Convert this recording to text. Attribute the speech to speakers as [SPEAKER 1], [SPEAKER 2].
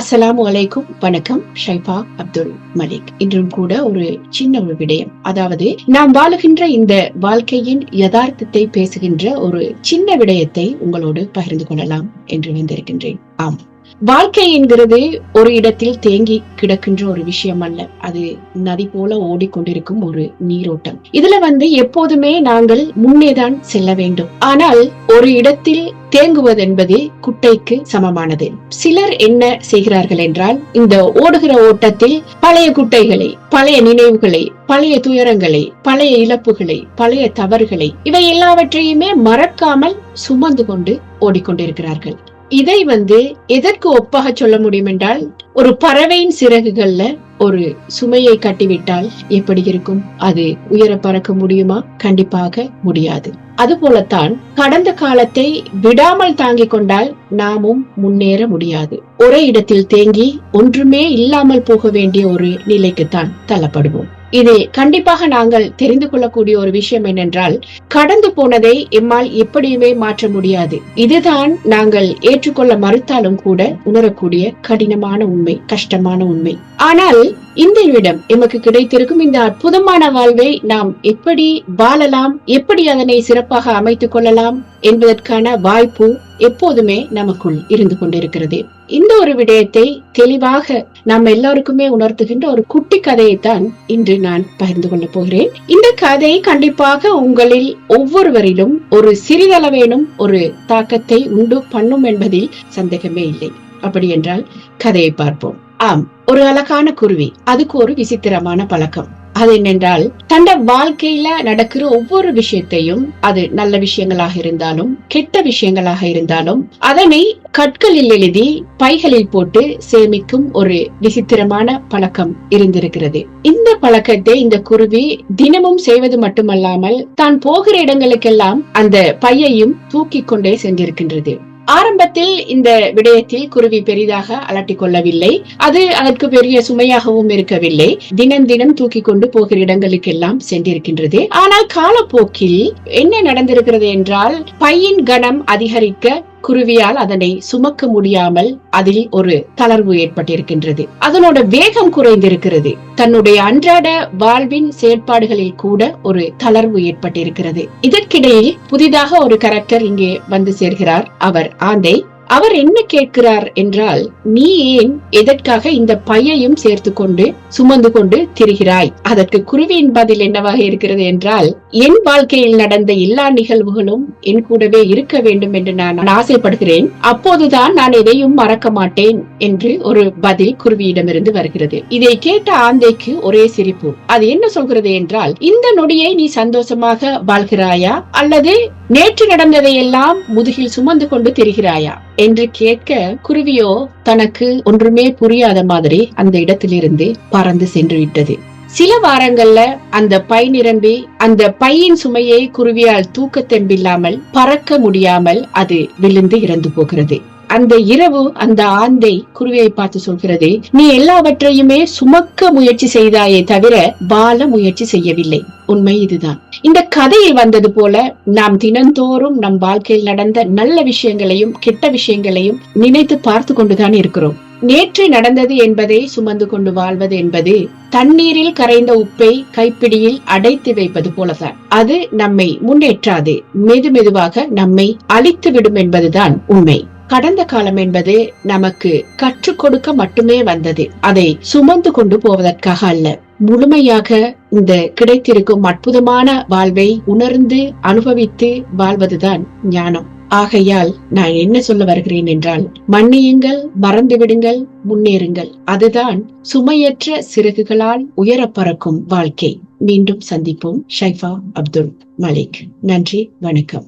[SPEAKER 1] அஸ்லாம் அலைக்கும். வணக்கம் ஷைபா அப்துல் மலிக். இன்றும் கூட ஒரு சின்ன ஒரு விடயம். அதாவது நாம் வாழுகின்ற இந்த வாழ்க்கையின் யதார்த்தத்தை பேசுகின்ற ஒரு சின்ன விடயத்தை உங்களோடு பகிர்ந்து கொள்ளலாம் என்று வந்திருக்கின்றேன் ஆம். வாழ்க்கை என்கிறது ஒரு இடத்தில் தேங்கி கிடக்கின்ற ஒரு விஷயம் அல்ல. அது நதி போல ஓடிக்கொண்டிருக்கும் ஒரு நீரோட்டம். இதுல வந்து எப்போதுமே நாங்கள் முன்னேதான் செல்ல வேண்டும். ஆனால் ஒரு இடத்தில் தேங்குவது என்பது குட்டைக்கு சமமானது. சிலர் என்ன செய்கிறார்கள் என்றால் இந்த ஓடுகிற ஓட்டத்தில் பழைய குட்டைகளை பழைய நினைவுகளை பழைய துயரங்களை பழைய இழப்புகளை பழைய தவறுகளை இவை எல்லாவற்றையுமே மறக்காமல் சுமந்து கொண்டு ஓடிக்கொண்டிருக்கிறார்கள். இதை வந்து எதற்கு ஒப்பாக சொல்ல முடியும் என்றால் ஒரு பறவையின் சிறகுகள்ல ஒரு சுமையை கட்டிவிட்டால் எப்படி இருக்கும்? அது உயர பறக்க முடியுமா? கண்டிப்பாக முடியாது. அதுபோலத்தான் கடந்த காலத்தை விடாமல் தாங்கிக் கொண்டால் நாமும் முன்னேற முடியாது. ஒரே இடத்தில் தேங்கி ஒன்றுமே இல்லாமல் போக வேண்டிய ஒரு நிலைக்குத்தான் தள்ளப்படுவோம். இது கண்டிப்பாக நாங்கள் தெரிந்து கொள்ளக்கூடிய ஒரு விஷயம் என்னென்றால் கடந்து போனதை எம்மால் எப்படியுமே மாற்ற முடியாது. இதுதான் நாங்கள் ஏற்றுக்கொள்ள மறுத்தாலும் கூட உணரக்கூடிய கடினமான உண்மை கஷ்டமான உண்மை. ஆனால் இந்த இடம் எமக்கு கிடைத்திருக்கும் இந்த அற்புதமான வாழ்வை நாம் எப்படி வாழலாம் எப்படி அதனை சிறப்பாக அமைத்துக் கொள்ளலாம் என்பதற்கான வாய்ப்பு எப்போதுமே நமக்குள் இருந்து கொண்டிருக்கிறது. இந்த ஒரு விடயத்தை தெளிவாக நாம் எல்லாருக்குமே உணர்த்துகின்ற ஒரு குட்டி கதையை தான் இன்று நான் பகிர்ந்து கொள்ள போகிறேன். இந்த கதை கண்டிப்பாக உங்களில் ஒவ்வொருவரிலும் ஒரு சிறிதளவேனும் ஒரு தாக்கத்தை உண்டு பண்ணும் என்பதில் சந்தேகமே இல்லை. அப்படி என்றால் கதையை பார்ப்போம். ஆம் ஒரு அழகான குருவி. அதுக்கு ஒரு விசித்திரமான பழக்கம். அது என்னென்றால் தண்ட வாழ்க்கையில நடக்கிற ஒவ்வொரு விஷயத்தையும் அது நல்ல விஷயங்களாக இருந்தாலும் கெட்ட விஷயங்களாக இருந்தாலும் அதனை கற்களில் எழுதி பைகளில் போட்டு சேமிக்கும் ஒரு விசித்திரமான பழக்கம் இருந்திருக்கிறது. இந்த பழக்கத்தை இந்த குருவி தினமும் செய்வது மட்டுமல்லாமல் தான் போகிற இடங்களுக்கெல்லாம் அந்த பையையும் தூக்கி கொண்டே சென்றிருக்கின்றது. ஆரம்பத்தில் இந்த விடயத்தில் குருவி பெரிதாக அலட்டிக் கொள்ளவில்லை. அது அதற்கு பெரிய சுமையாகவும் இருக்கவில்லை. தினம் தினம் தூக்கி கொண்டு போகிற இடங்களுக்கெல்லாம் சென்றிருக்கின்றது. ஆனால் காலப்போக்கில் என்ன நடந்திருக்கிறது என்றால் பையின் கனம் அதிகரிக்க குருவியால் அதனை சுமக்க முடியாமல் அதில் ஒரு தளர்வு ஏற்பட்டிருக்கின்றது. அதனோட வேகம் குறைந்திருக்கிறது. தன்னுடைய அன்றாட வாழ்வின் செயற்பாடுகளில் கூட ஒரு தளர்வு ஏற்பட்டிருக்கிறது. இதற்கிடையில் புதிதாக ஒரு கரெக்டர் இங்கே வந்து சேர்கிறார். அவர் ஆந்தை. அவர் என்ன கேட்கிறார் என்றால் நீ ஏன் எதற்காக இந்த பையையும் சேர்த்து கொண்டு சுமந்து கொண்டு திரிகிறாய்? அதற்கு குருவியின் பதில் என்னவாக இருக்கிறது என்றால் என் வாழ்க்கையில் நடந்த எல்லா நிகழ்வுகளும் என் கூடவே இருக்க வேண்டும் என்று நான் ஆசைப்படுகிறேன். அப்போதுதான் நான் எதையும் மறக்க மாட்டேன் என்று ஒரு பதில் குருவியிடமிருந்து வருகிறது. இதை கேட்ட ஆந்தைக்கு ஒரே சிரிப்பு. அது என்ன சொல்கிறது என்றால் இந்த நொடியை நீ சந்தோஷமாக வாழ்கிறாயா? அல்லது நேற்று நடந்ததையெல்லாம் முதுகில் சுமந்து கொண்டு திரிகிறாயா? என்று கேட்க குருவியோ தனக்கு ஒன்றுமே புரியாத மாதிரி அந்த இடத்திலிருந்து பறந்து சென்று விட்டது. சில வாரங்கள்ல அந்த பை நிரம்பி அந்த பையின் சுமையை குருவியால் தூக்க தெம்பில்லாமல் பறக்க முடியாமல் அது விழுந்து இறந்து போகிறது. அந்த இரவு அந்த ஆந்தை குருவியை பார்த்து சொல்கிறது நீ எல்லாவற்றையுமே சுமக்க முயற்சி செய்தாயே தவிர பால முயற்சி செய்யவில்லை. உண்மை இதுதான். இந்த கதையில் வந்தது போல நாம் தினந்தோறும் நம் வாழ்க்கையில் நடந்த நல்ல விஷயங்களையும் கெட்ட விஷயங்களையும் நினைத்து பார்த்து கொண்டுதான் இருக்கிறோம். நேற்று நடந்தது என்பதை சுமந்து கொண்டு வாழ்வது என்பது தண்ணீரில் கரைந்த உப்பை கைப்பிடியில் அடைத்து வைப்பது போலதான். அது நம்மை முன்னேற்றாது. மெது மெதுவாக நம்மை அழித்து விடும் என்பதுதான் உண்மை. கடந்த காலம் என்பது நமக்கு கற்றுக் கொடுக்க மட்டுமே வந்தது. அதை சுமந்து கொண்டு போவதற்காக அல்ல. முழுமையாக இந்த கிடைத்திருக்கும் அற்புதமான வாழ்வை உணர்ந்து அனுபவித்து வாழ்வதுதான் ஞானம். ஆகையால் நான் என்ன சொல்ல வருகிறேன் என்றால் மன்னியுங்கள் மறந்துவிடுங்கள் முன்னேறுங்கள். அதுதான் சுமையற்ற சிறகுகளால் உயர பறக்கும் வாழ்க்கை. மீண்டும் சந்திப்போம். ஷைஃபா அப்துல் மலிக். நன்றி வணக்கம்.